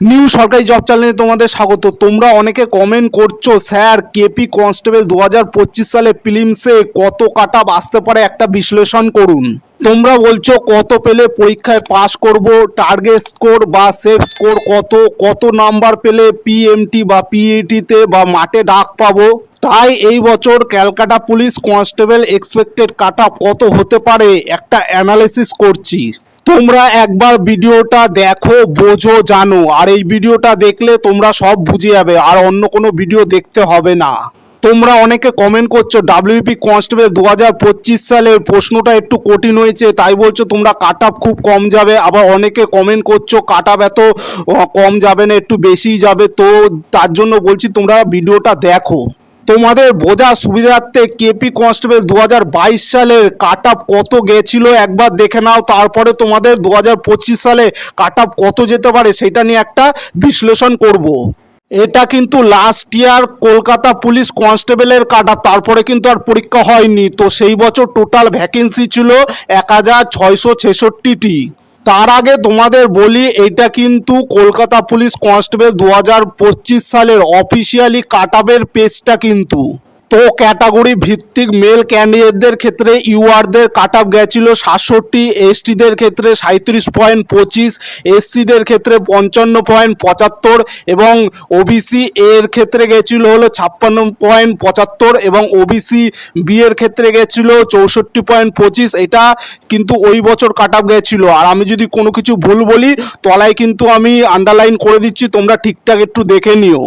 New সরকারি job চ্যানেলে তোমাদের স্বাগত। তোমরা অনেকে কমেন্ট করছ, স্যার কেপি কনস্টেবল দু হাজার পঁচিশ সালে ফিলিমসে কত কাটা বাঁচতে পারে? একটা বিশ্লেষণ করুন। তোমরা বলছো, কত পেলে পরীক্ষায় পাস করব? টার্গেট স্কোর বা সেফ স্কোর কত? কত নাম্বার পেলে পিএমটি বা পিইটিতে বা মাঠে ডাক পাবো? তাই এই বছর Calcutta police constable expected cut কত হতে পারে? একটা অ্যানালিসিস করছি। তোমরা একবার ভিডিওটা দেখো বোঝো জানো। আর এই ভিডিওটা দেখলে তোমরা সব বুঝে যাবে আর অন্য কোনো ভিডিও দেখতে হবে না। তোমরা অনেকে কমেন্ট করছ ডাব্লিউপি কনস্টেবল দু হাজার পঁচিশ সালের প্রশ্নটা একটু কঠিন হয়েছে তাই বলছো তোমরা কাট খুব কম যাবে। আবার অনেকে কমেন্ট করছ কাট এত আহ, কম যাবে না একটু বেশিই যাবে। তো তার জন্য বলছি তোমরা ভিডিওটা দেখো। তোমাদের বোঝা সুবিধার্থে কেপি কনস্টেবল দু হাজার বাইশ সালের কাট কত গেছিল একবার দেখে নাও। তারপরে তোমাদের দু হাজার পঁচিশ সালে কাট কত যেতে পারে সেটা নিয়ে একটা বিশ্লেষণ করব। এটা কিন্তু লাস্ট ইয়ার কলকাতা পুলিশ কনস্টেবলের কাটা তারপরে কিন্তু আর পরীক্ষা হয়নি। তো সেই বছর টোটাল ভ্যাকেন্সি ছিল এক হাজার ছয়শো ছেষট্টিটি। তার আগে তোমাদের বলি, এটা কিন্তু কলকাতা পুলিশ কনস্টেবল দু হাজার পঁচিশ সালের অফিসিয়ালি কাটাবের পেজটা কিন্তু। তো ক্যাটাগরি ভিত্তিক মেল ক্যান্ডিডেটদের ক্ষেত্রে ইউআরদের কাট আপ গেছিল সাতষট্টি, এসটিদের ক্ষেত্রে সাঁত্রিশ পয়েন্ট পঁচিশ, এসসিদের ক্ষেত্রে পঞ্চান্ন পয়েন্ট পঁচাত্তর এবং ওবিসি এর ক্ষেত্রে গেছিল হলো ছাপ্পান্ন পয়েন্ট পঁচাত্তর এবং ওবিসি বি এর ক্ষেত্রে গেছিল চৌষট্টি পয়েন্ট পঁচিশ। এটা কিন্তু ওই বছর কাট আপ গেছিল। আর আমি যদি কোনো কিছু ভুল বলি, তলায় কিন্তু আমি আন্ডারলাইন করে দিচ্ছি, তোমরা ঠিকঠাক একটু দেখে নিও।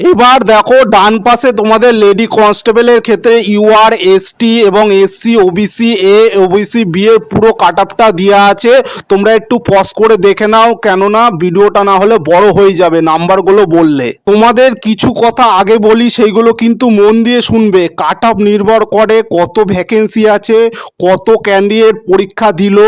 এবার দেখো, ডান পাশে তোমাদের লেডি কনস্টেবলের ক্ষেত্রে ইউআর, এসটি এবং SC, OBC, A, OBC, B এর পুরো কাট আপটা দেওয়া আছে। তোমরা একটু পজ করে দেখে নাও, কেননা ভিডিওটা না হলে বড় হয়ে যাবে নাম্বারগুলো বললে। তোমাদের কিছু কথা আগে বলি, সেইগুলো কিন্তু মন দিয়ে শুনবে। কাট আপ নির্ভর করে কত ভ্যাকেন্সি আছে, কত ক্যান্ডিডেট পরীক্ষা দিল,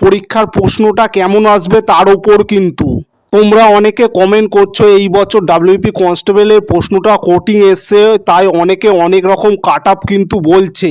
পরীক্ষার প্রশ্নটা কেমন আসবে তার উপর কিন্তু। তোমরা অনেকে কমেন্ট করছ, এই বছর ডাব্লিউপি কনস্টেবলের প্রশ্নটা কোটিং এসছে, তাই অনেকে অনেক রকম কাট কিন্তু বলছে।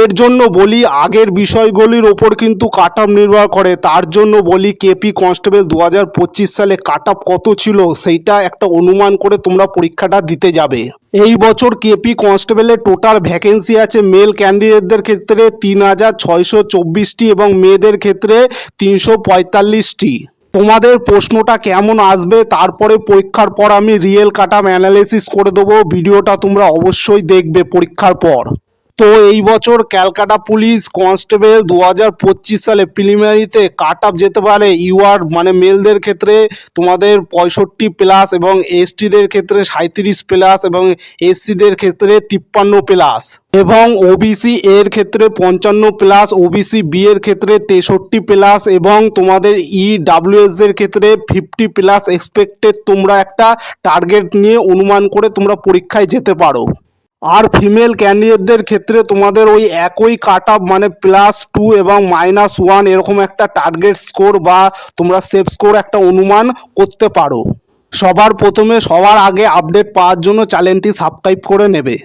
এর জন্য বলি, আগের বিষয়গুলির ওপর কিন্তু কাট নির্ভর করে। তার জন্য বলি কেপি কনস্টেবল দু হাজার পঁচিশ সালে কাট কত ছিল, সেইটা একটা অনুমান করে তোমরা পরীক্ষাটা দিতে যাবে। এই বছর কেপি কনস্টেবলের টোটাল ভ্যাকেন্সি আছে মেল ক্যান্ডিডেটদের ক্ষেত্রে তিন হাজার ছয়শো চব্বিশটি এবং মেয়েদের ক্ষেত্রে তিনশো পঁয়তাল্লিশটি। তোমাদের প্রশ্নটা কেমন আসবে? তারপরে পরীক্ষার পর আমি রিয়েল কাটাম অ্যানালিসিস করে দেবো। ভিডিওটা তোমরা অবশ্যই দেখবে পরীক্ষার পর। তো এই বছর ক্যালকাটা পুলিশ কনস্টেবল দু হাজার পঁচিশ সালে প্রিলিমিনারিতে কাট আপ যেতে পারে। ইউআর মানে মেলদের ক্ষেত্রে তোমাদের পঁয়ষট্টি প্লাস এবং এসটিদের ক্ষেত্রে সাঁত্রিশ প্লাস এবং এসসিদের ক্ষেত্রে তিপ্পান্ন প্লাস। এবং ওবিসি এর ক্ষেত্রে পঞ্চান্ন প্লাস ওবিসি বি এর ক্ষেত্রে তেষট্টি প্লাস এবং তোমাদের ই ডাব্লিউএসদের ক্ষেত্রে ফিফটি প্লাস। এক্সপেক্টেড তোমরা একটা টার্গেট নিয়ে অনুমান করে তোমরা পরীক্ষায় যেতে পারো। আর ফিমেল ক্যান্ডিডেটদের ক্ষেত্রে তোমাদের ওই একই কাট আপ মানে প্লাস টু এবং মাইনাস ওয়ান এরকম একটা টার্গেট স্কোর বা তোমরা সেফ স্কোর একটা অনুমান করতে পারো। সবার প্রথমে সবার আগে আপডেট পাওয়ার জন্য চ্যানেলটি সাবস্ক্রাইব করে নেবে।